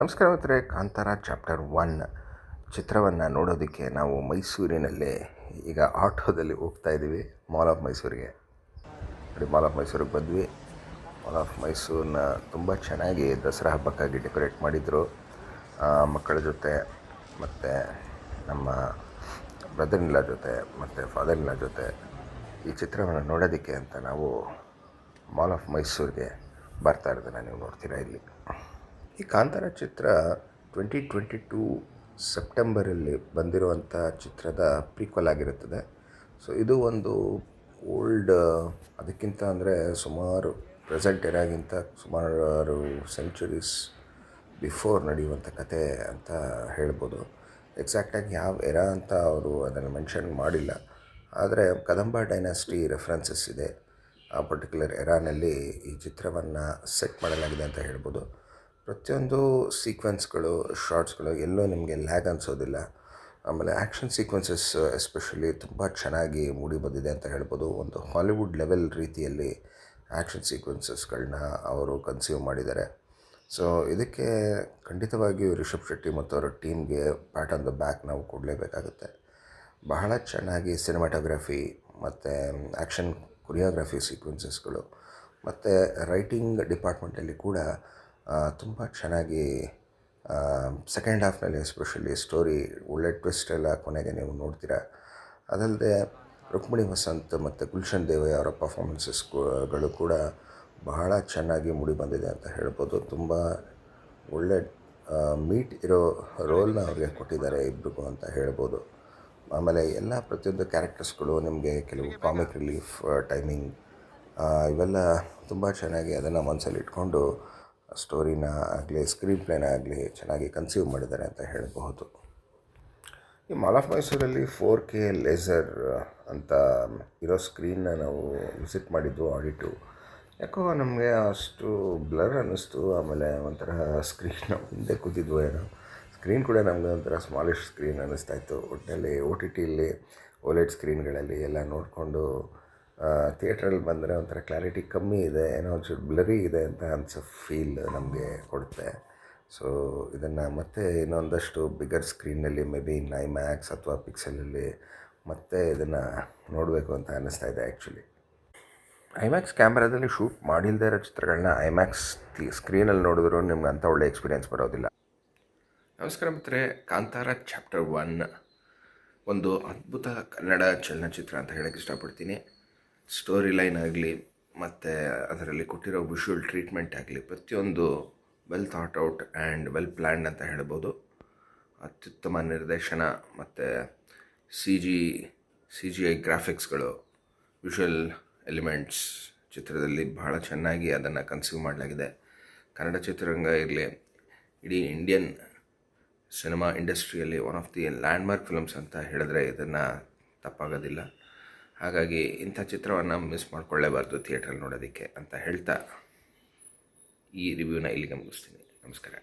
ನಮಸ್ಕಾರ ಮಿತ್ರರೇ, Kantara chapter one ಚಿತ್ರವನ್ನು ನೋಡೋದಕ್ಕೆ ನಾವು ಮೈಸೂರಿನಲ್ಲೇ ಈಗ ಆಟೋದಲ್ಲಿ ಹೋಗ್ತಾ ಇದ್ದೀವಿ, ಮಾಲ್ ಆಫ್ ಮೈಸೂರಿಗೆ. ನೋಡಿ, ಮಾಲ್ ಆಫ್ ಮೈಸೂರಿಗೆ ಬಂದ್ವಿ. ಮಾಲ್ ಆಫ್ ಮೈಸೂರನ್ನ ತುಂಬ ಚೆನ್ನಾಗಿ ದಸರಾ ಹಬ್ಬಕ್ಕಾಗಿ ಡೆಕೋರೇಟ್ ಮಾಡಿದರು. ಮಕ್ಕಳ ಜೊತೆ, ಮತ್ತು ನಮ್ಮ ಬ್ರದರ್ ಇನ್ಲ ಜೊತೆ, ಮತ್ತು ಫಾದರ್ ಇನ್ಲ ಜೊತೆ ಈ ಚಿತ್ರವನ್ನು ನೋಡೋದಕ್ಕೆ ಅಂತ ನಾವು ಮಾಲ್ ಆಫ್ ಮೈಸೂರಿಗೆ ಬರ್ತಾ ಇರೋದನ್ನ ನೀವು ನೋಡ್ತೀರಾ ಇಲ್ಲಿ? ಈ ಕಾಂತಾರ ಚಿತ್ರ ಟ್ವೆಂಟಿ ಟ್ವೆಂಟಿ ಟೂ ಸೆಪ್ಟೆಂಬರಲ್ಲಿ ಬಂದಿರುವಂಥ ಚಿತ್ರದ ಪ್ರೀಕ್ವಲ್ ಆಗಿರುತ್ತದೆ. ಸೊ ಇದು ಒಂದು ಓಲ್ಡ್ ಅದಕ್ಕಿಂತ ಅಂದರೆ ಸುಮಾರು ಪ್ರೆಸೆಂಟ್ ಎರಾಗಿಂತ ಸುಮಾರು ಸೆಂಚುರೀಸ್ ಬಿಫೋರ್ ನಡೆಯುವಂಥ ಕತೆ ಅಂತ ಹೇಳ್ಬೋದು. ಎಕ್ಸಾಕ್ಟಾಗಿ ಯಾವ ಎರಾ ಅಂತ ಅವರು ಅದನ್ನು ಮೆನ್ಷನ್ ಮಾಡಿಲ್ಲ. ಆದರೆ ಕದಂಬ ಡೈನಾಸ್ಟಿ ರೆಫರೆನ್ಸಸ್ ಇದೆ. ಆ ಪರ್ಟಿಕ್ಯುಲರ್ ಎರಾನಲ್ಲಿ ಈ ಚಿತ್ರವನ್ನು ಸೆಟ್ ಮಾಡಲಾಗಿದೆ ಅಂತ ಹೇಳ್ಬೋದು. ಪ್ರತಿಯೊಂದು ಸೀಕ್ವೆನ್ಸ್ಗಳು ಶಾರ್ಟ್ಸ್ಗಳು ಎಲ್ಲೋ ನಿಮಗೆ ಲ್ಯಾಗ್ ಅನಿಸೋದಿಲ್ಲ. ಆಮೇಲೆ ಆ್ಯಕ್ಷನ್ ಸೀಕ್ವೆನ್ಸಸ್ ಎಸ್ಪೆಷಲಿ ತುಂಬ ಚೆನ್ನಾಗಿ ಮೂಡಿ ಬಂದಿದೆ ಅಂತ ಹೇಳ್ಬೋದು. ಒಂದು ಹಾಲಿವುಡ್ ಲೆವೆಲ್ ರೀತಿಯಲ್ಲಿ ಆ್ಯಕ್ಷನ್ ಸೀಕ್ವೆನ್ಸಸ್ಗಳನ್ನ ಅವರು ಕನ್ಸ್ಯೂಮ್ ಮಾಡಿದ್ದಾರೆ. ಸೊ ಇದಕ್ಕೆ ಖಂಡಿತವಾಗಿಯೂ ರಿಷಬ್ ಶೆಟ್ಟಿ ಮತ್ತು ಅವರ ಟೀಮ್ಗೆ ಪ್ಯಾಟ್ ಆನ್ ದ ಬ್ಯಾಕ್ ನಾವು ಕೊಡಲೇಬೇಕಾಗುತ್ತೆ ಬಹಳ ಚೆನ್ನಾಗಿ ಸಿನಿಮಾಟೋಗ್ರಫಿ ಮತ್ತು ಆ್ಯಕ್ಷನ್ ಕೊರಿಯೋಗ್ರಫಿ ಸೀಕ್ವೆನ್ಸಸ್ಗಳು ಮತ್ತು ರೈಟಿಂಗ್ ಡಿಪಾರ್ಟ್ಮೆಂಟಲ್ಲಿ ಕೂಡ ತುಂಬ ಚೆನ್ನಾಗಿ ಸೆಕೆಂಡ್ ಹಾಫ್ನಲ್ಲಿ ಎಸ್ಪೆಷಲಿ ಸ್ಟೋರಿ ಒಳ್ಳೆ ಟ್ವಿಸ್ಟ್ ಎಲ್ಲ ಕೊನೆಗೆ ನೀವು ನೋಡ್ತೀರಾ. ಅದಲ್ಲದೆ ರುಕ್ಮಿಣಿ ವಸಂತ್ ಮತ್ತು ಗುಲ್ಶನ್ ದೇವಯ್ಯ ಅವರ ಪರ್ಫಾರ್ಮೆನ್ಸಸ್ಗಳು ಕೂಡ ಬಹಳ ಚೆನ್ನಾಗಿ ಮೂಡಿ ಬಂದಿದೆ ಅಂತ ಹೇಳ್ಬೋದು. ತುಂಬ ಒಳ್ಳೆ ಮೀಟ್ ಇರೋ ರೋಲ್ನ ಅವ್ರಿಗೆ ಕೊಟ್ಟಿದ್ದಾರೆ ಇಬ್ಬರಿಗೂ ಅಂತ ಹೇಳ್ಬೋದು. ಆಮೇಲೆ ಎಲ್ಲ ಪ್ರತಿಯೊಂದು ಕ್ಯಾರೆಕ್ಟರ್ಸ್ಗಳು ನಿಮಗೆ ಕೆಲವು ಕಾಮಿಕ್ ರಿಲೀಫ್ ಟೈಮಿಂಗ್ ಇವೆಲ್ಲ ತುಂಬ ಚೆನ್ನಾಗಿ ಅದನ್ನು ಮನಸ್ಸಲ್ಲಿ ಇಟ್ಕೊಂಡು ಸ್ಟೋರಿನ ಆಗಲಿ ಸ್ಕ್ರೀನ್ ಪ್ಲೇನ ಆಗಲಿ ಚೆನ್ನಾಗಿ ಕನ್ಸ್ಯೂಮ್ ಮಾಡಿದ್ದಾರೆ ಅಂತ ಹೇಳಬಹುದು. ಈ ಮಾಲ್ ಆಫ್ ಮೈಸೂರಲ್ಲಿ ಫೋರ್ ಕೆ ಲೇಸರ್ ಅಂತ ಇರೋ ಸ್ಕ್ರೀನ್ನ ನಾವು ವಿಸಿಟ್ ಮಾಡಿದ್ದು ಆಡಿಟು ಯಾಕೋ ನಮಗೆ ಅಷ್ಟು ಬ್ಲರ್ ಅನ್ನಿಸ್ತು, ಆಮೇಲೆ ಒಂಥರ ಸ್ಕ್ರೀನ್ ಹಿಂದೆ ಕೂತಿದ್ವು ಏನೋ. ಸ್ಕ್ರೀನ್ ಕೂಡ ನಮಗೆ ಒಂಥರ ಸ್ಮಾಲಿಶ್ ಸ್ಕ್ರೀನ್ ಅನ್ನಿಸ್ತಾ ಇತ್ತು. ಒಟ್ಟಿನಲ್ಲಿ ಓ ಟಿ ಟಿಲಿ ಓಲೆಡ್ ಸ್ಕ್ರೀನ್ಗಳಲ್ಲಿ ಎಲ್ಲ ನೋಡಿಕೊಂಡು ಥಿಯೇಟ್ರಲ್ಲಿ ಬಂದರೆ ಒಂಥರ ಕ್ಲಾರಿಟಿ ಕಮ್ಮಿ ಇದೆ, ಏನೋ ಒಂಚೂರು ಬ್ಲರಿ ಇದೆ ಅಂತ ಅನ್ಸೋ ಫೀಲ್ ನಮಗೆ ಕೊಡುತ್ತೆ. ಸೊ ಇದನ್ನು ಮತ್ತೆ ಇನ್ನೊಂದಷ್ಟು ಬಿಗರ್ ಸ್ಕ್ರೀನಲ್ಲಿ ಮೇ ಬಿ ನೈಮ್ಯಾಕ್ಸ್ ಅಥವಾ ಪಿಕ್ಸೆಲಲ್ಲಿ ಮತ್ತೆ ಇದನ್ನು ನೋಡಬೇಕು ಅಂತ ಅನ್ನಿಸ್ತಾ ಇದೆ ಆ್ಯಕ್ಚುಲಿ ಐಮ್ಯಾಕ್ಸ್ ಕ್ಯಾಮ್ರಾದಲ್ಲಿ ಶೂಟ್ ಮಾಡಿಲ್ಲದೆ ಇರೋ ಚಿತ್ರಗಳನ್ನ ಐಮ್ಯಾಕ್ಸ್ ಸ್ಕ್ರೀನಲ್ಲಿ ನೋಡಿದ್ರು ನಿಮ್ಗೆ ಅಂಥ ಒಳ್ಳೆ ಎಕ್ಸ್ಪೀರಿಯೆನ್ಸ್ ಬರೋದಿಲ್ಲ. ನಮಸ್ಕಾರ ಮಿತ್ರರೆ, ಕಾಂತಾರ ಚಾಪ್ಟರ್ ಒನ್ ಒಂದು ಅದ್ಭುತ ಕನ್ನಡ ಚಲನಚಿತ್ರ ಅಂತ ಹೇಳೋಕ್ಕೆ ಇಷ್ಟಪಡ್ತೀನಿ. ಸ್ಟೋರಿ ಲೈನ್ ಆಗಲಿ, ಮತ್ತು ಅದರಲ್ಲಿ ಕೊಟ್ಟಿರೋ ವಿಷುವಲ್ ಟ್ರೀಟ್ಮೆಂಟ್ ಆಗಲಿ, ಪ್ರತಿಯೊಂದು well thought out and well planned ಅಂತ ಹೇಳ್ಬೋದು. ಅತ್ಯುತ್ತಮ ನಿರ್ದೇಶನ ಮತ್ತು C G C G I ಗ್ರಾಫಿಕ್ಸ್ಗಳು visual elements ಚಿತ್ರದಲ್ಲಿ ಬಹಳ ಚೆನ್ನಾಗಿ ಅದನ್ನು ಕನ್ಸ್ಯೂಮ್ ಮಾಡಲಾಗಿದೆ. ಕನ್ನಡ ಚಿತ್ರರಂಗ ಇರಲಿ, ಇಡೀ ಇಂಡಿಯನ್ ಸಿನಿಮಾ ಇಂಡಸ್ಟ್ರಿಯಲ್ಲಿ one of the landmark films ಅಂತ ಹೇಳಿದ್ರೆ ಇದನ್ನು ತಪ್ಪಾಗೋದಿಲ್ಲ. ಹಾಗಾಗಿ ಇಂಥ ಚಿತ್ರವನ್ನು ಮಿಸ್ ಮಾಡಿಕೊಳ್ಳೇಬಾರ್ದು ಥಿಯೇಟ್ರಲ್ಲಿ ನೋಡೋದಕ್ಕೆ ಅಂತ ಹೇಳ್ತಾ ಈ ರಿವ್ಯೂನ ಇಲ್ಲಿಗೆ ಮುಗಿಸ್ತೀನಿ. ನಮಸ್ಕಾರ.